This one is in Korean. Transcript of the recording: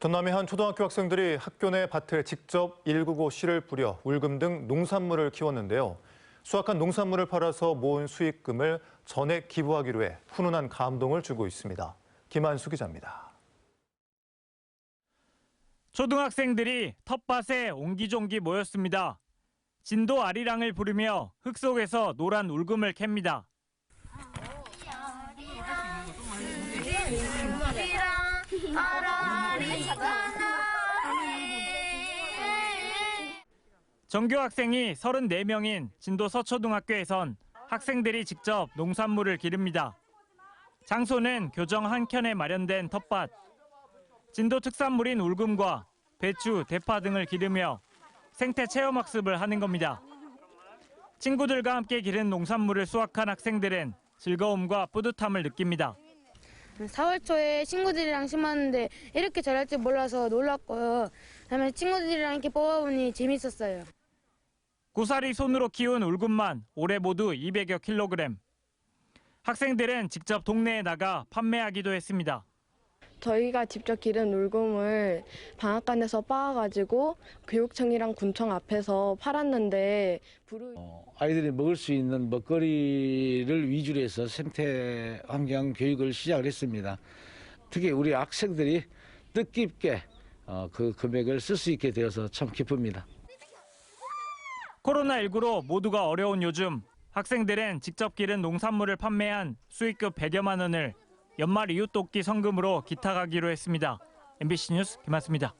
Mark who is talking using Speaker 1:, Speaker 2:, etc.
Speaker 1: 전남의 한 초등학교 학생들이 학교 내 밭에 직접 199 씨를 뿌려 울금 등 농산물을 키웠는데요. 수확한 농산물을 팔아서 모은 수익금을 전액 기부하기로 해 훈훈한 감동을 주고 있습니다. 김한수 기자입니다.
Speaker 2: 초등학생들이 텃밭에 옹기종기 모였습니다. 진도 아리랑을 부르며 흙 속에서 노란 울금을 캡니다. 전교 학생이 34명인 진도 서초등학교에선 학생들이 직접 농산물을 기릅니다. 장소는 교정 한켠에 마련된 텃밭. 진도 특산물인 울금과 배추, 대파 등을 기르며 생태 체험 학습을 하는 겁니다. 친구들과 함께 기른 농산물을 수확한 학생들은 즐거움과 뿌듯함을 느낍니다.
Speaker 3: 4월 초에 친구들이랑 심었는데 이렇게 잘할 줄 몰라서 놀랐고요. 그다음에 친구들이랑 이렇게 뽑아보니 재밌었어요.
Speaker 2: 고사리 손으로 키운 울금만 올해 모두 200여 킬로그램. 학생들은 직접 동네에 나가 판매하기도 했습니다.
Speaker 4: 저희가 직접 기른 울금을 방앗간에서 빻아가지고 교육청이랑 군청 앞에서 팔았는데 불우
Speaker 5: 어, 아이들이 먹을 수 있는 먹거리를 위주로 해서 생태 환경 교육을 시작을 했습니다. 특히 우리 학생들이 뜻깊게 어, 그 금액을 쓸 수 있게 되어서 참 기쁩니다.
Speaker 2: 코로나19로 모두가 어려운 요즘 학생들은 직접 기른 농산물을 판매한 수익금 100여만 원을 연말 이웃돕기 성금으로 기탁하기로 했습니다. MBC 뉴스 김한수입니다.